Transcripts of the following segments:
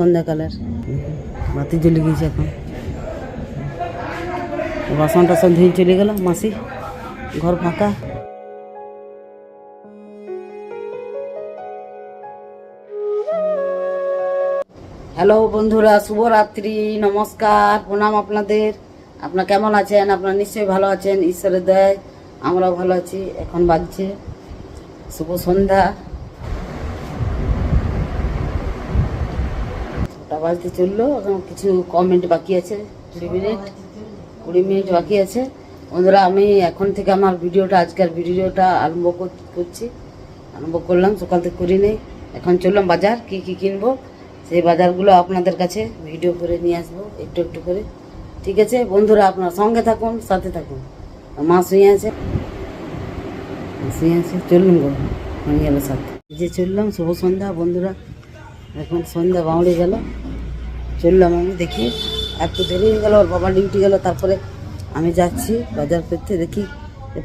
সন্ধ্যাকালের। বাতি জ্বলে গিয়েছে এখন। বাসন টাসন ধুয়ে চলে গেল মাসি। ঘর ফাঁকা। হ্যালো বন্ধুরা, শুভরাত্রি, নমস্কার, প্রণাম আপনাদের। আপনারা কেমন আছেন? আপনারা নিশ্চয়ই ভালো আছেন, ঈশ্বরের দয়ায়। আমরাও ভালো আছি, এখন বাজছে শুভ সন্ধ্যা ছটা বাজতে চলল, এখন কিছু কমেন্ট বাকি আছে, কুড়ি মিনিট কুড়ি মিনিট বাকি আছে। বন্ধুরা, আমি এখন থেকে আমার ভিডিওটা, আজকের ভিডিওটা আরম্ভ কর- করছি। আরম্ভ করলাম, সকাল থেকে করি নেই। এখন চললাম বাজার, কি কি কিনবো? সেই বাজারগুলো আপনাদের কাছে ভিডিও করে নিয়ে আসব, একটু একটু করে। ঠিক আছে? বন্ধুরা, আপনার সঙ্গে থাকুন, সাথে থাকুন। মা শুয়ে আছে। শুয়ে আছে, চলুন গো, হয়ে গেল সাথে। যে চললাম, শুভ সন্ধ্যা বন্ধুরা। এখন সন্ধ্যা বাউড়ে গেল। চললাম আমি দেখি একটু দেরি হয়ে গেলো, ওর বাবা ডিউটি গেলো, তারপরে আমি যাচ্ছি বাজার করতে, দেখি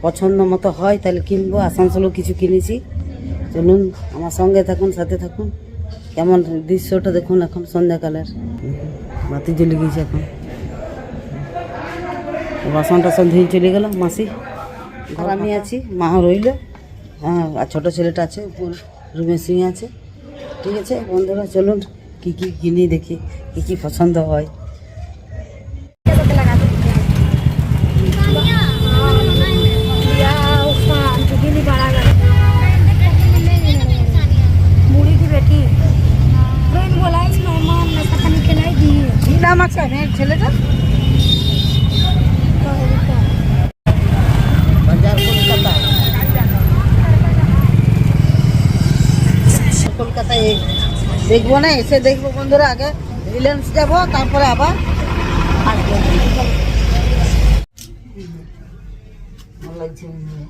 পছন্দ মতো হয় তাহলে কিনবো, আসানসোলও কিছু কিনেছি। চলুন, আমার সঙ্গে থাকুন, সাথে থাকুন। কেমন দৃশ্যটা দেখুন এখন সন্ধ্যাকালের। বাতি জ্বলে গিয়েছে এখন। বাসন টাসন ধুয়ে চলে গেল মাসি। ঘর আমি আছি, মা রইল। হ্যাঁ আর ছোটো ছেলেটা আছে রুমে শুয়ে আছে। ঠিক আছে, বন্ধুরা, চলুন। কি কী কিনি দেখি কী কী পছন্দ হয়। দেখব না, এসে দেখব বন্ধুরা, আগে রিলায়েন্স যাব, তারপরে আবার আসব ভালো লাগছে বন্ধুরা।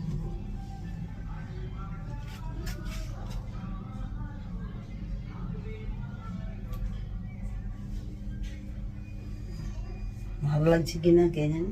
ভালো লাগছে কিনা কে জানে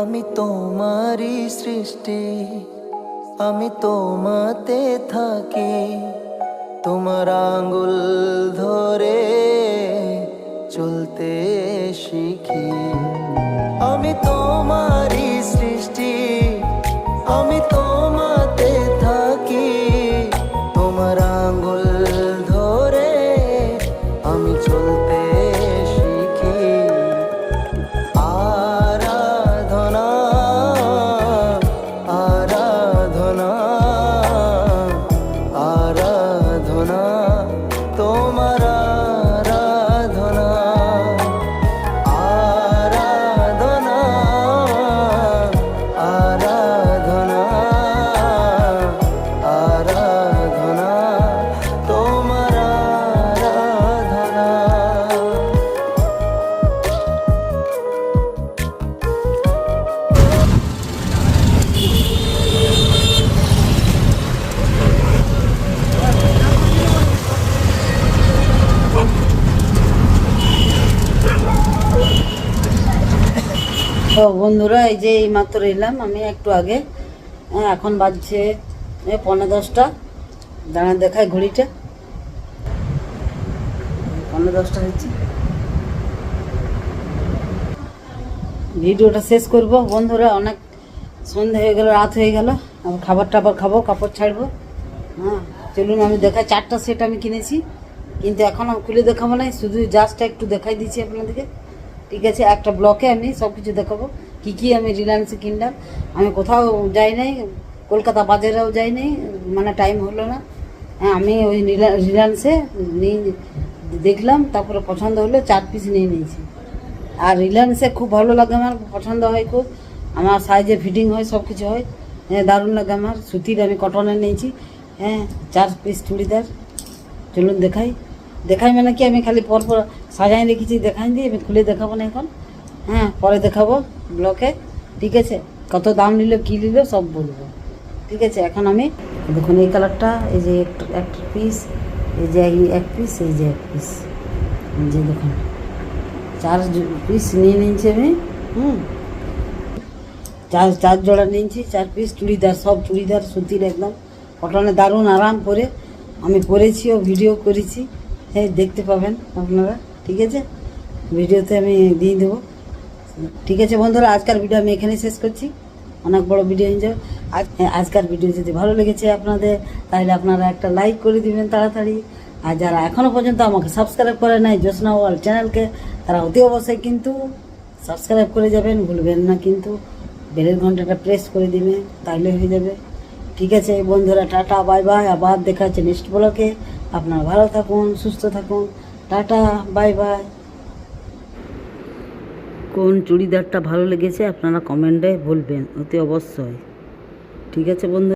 আমি তোমারই সৃষ্টি আমি তোমাতে থাকি। তোমার আঙ্গুল ধরে চলতে শিখি। আমি তোমারই তো বন্ধুরা এই যে এই মাত্র এলাম আমি একটু আগে হ্যাঁ, এখন বাজছে পনেরো দশটা। দাঁড়া দেখায় ঘড়িটা। পনেরো দশটা হচ্ছে ভিডিওটা শেষ করব। বন্ধুরা অনেক সন্ধে হয়ে গেল রাত হয়ে গেল। আবার খাবার টাবার খাব কাপড় ছাড়বো। হ্যাঁ চলুন আমি দেখাই। চারটা সেট আমি কিনেছি কিন্তু এখন আমি খুলে দেখাবো না শুধু জাস্ট একটু দেখাই দিচ্ছি আপনাদেরকে। ঠিক আছে, একটা ব্লকে আমি সব কিছু দেখাবো। কী কী আমি রিলায়েন্সে কিনলাম, আমি কোথাও যাই নাই, কলকাতা বাজারেও যাই নাই মানে টাইম হলো না। হ্যাঁ আমি ওই রিলায়েন্সে নিয়ে দেখলাম, তারপরে পছন্দ হলো, চার পিস নিয়ে নিয়েছি। আর রিলায়েন্সে খুব ভালো লাগে আমার, পছন্দ হয় খুব। আমার সাইজে ফিটিং হয় সব কিছু হয়। হ্যাঁ দারুণ লাগে আমার। সুতির আমি কটনের নিয়েছি। হ্যাঁ চার পিস চুড়িদার। চলুন দেখাই। দেখাই মানে কি আমি খালি পরপর সাজাই রেখেছি, দেখাই দিই আমি খুলে দেখাবো না এখন। হ্যাঁ পরে দেখাবো ব্লকে। ঠিক আছে? কত দাম নিল, কী নিল, সব বলব। ঠিক আছে, এখন আমি দেখুন এই কালারটা, এই যে একটা একটা পিস এই যে এক পিস এই যে এক পিস যে দেখুন, চার পিস নিয়ে নিয়েছি আমি, হুম। চার চার জোড়া নিয়েছি, চার পিস চুড়িদার, সব চুড়িদার, সুতির একদম। কটনে দারুণ আরাম করে আমি পরেছি ও ভিডিও করেছি। হ্যাঁ দেখতে পাবেন আপনারা, ঠিক আছে? ভিডিওতে আমি দিয়ে দেবো। ঠিক আছে বন্ধুরা, আজকের ভিডিও আমি এখানেই শেষ করছি। অনেক বড় ভিডিও এনজয় আজ আজকের ভিডিও যদি ভালো লেগেছে আপনাদের, তাহলে আপনারা একটা লাইক করে দিবেন তাড়াতাড়ি। আর যারা এখনও পর্যন্ত আমাকে সাবস্ক্রাইব করে নাই, জ্যোৎস্না ওয়াল চ্যানেলকে, তারা অতি অবশ্যই কিন্তু সাবস্ক্রাইব করে যাবেন, ভুলবেন না কিন্তু। বেলের ঘন্টাটা প্রেস করে দিবেন, তাহলে হয়ে যাবে। ঠিক আছে বন্ধুরা, টাটা বাই বাই আবার দেখা হচ্ছে নেক্সট ব্লকে আপনারা ভালো থাকুন, সুস্থ থাকুন। Tata, bye bye. কোন চুড়িদারটা ভালো লেগেছে আপনারা কমেন্টে বলবেন, অতি অবশ্যই। ঠিক আছে বন্ধু।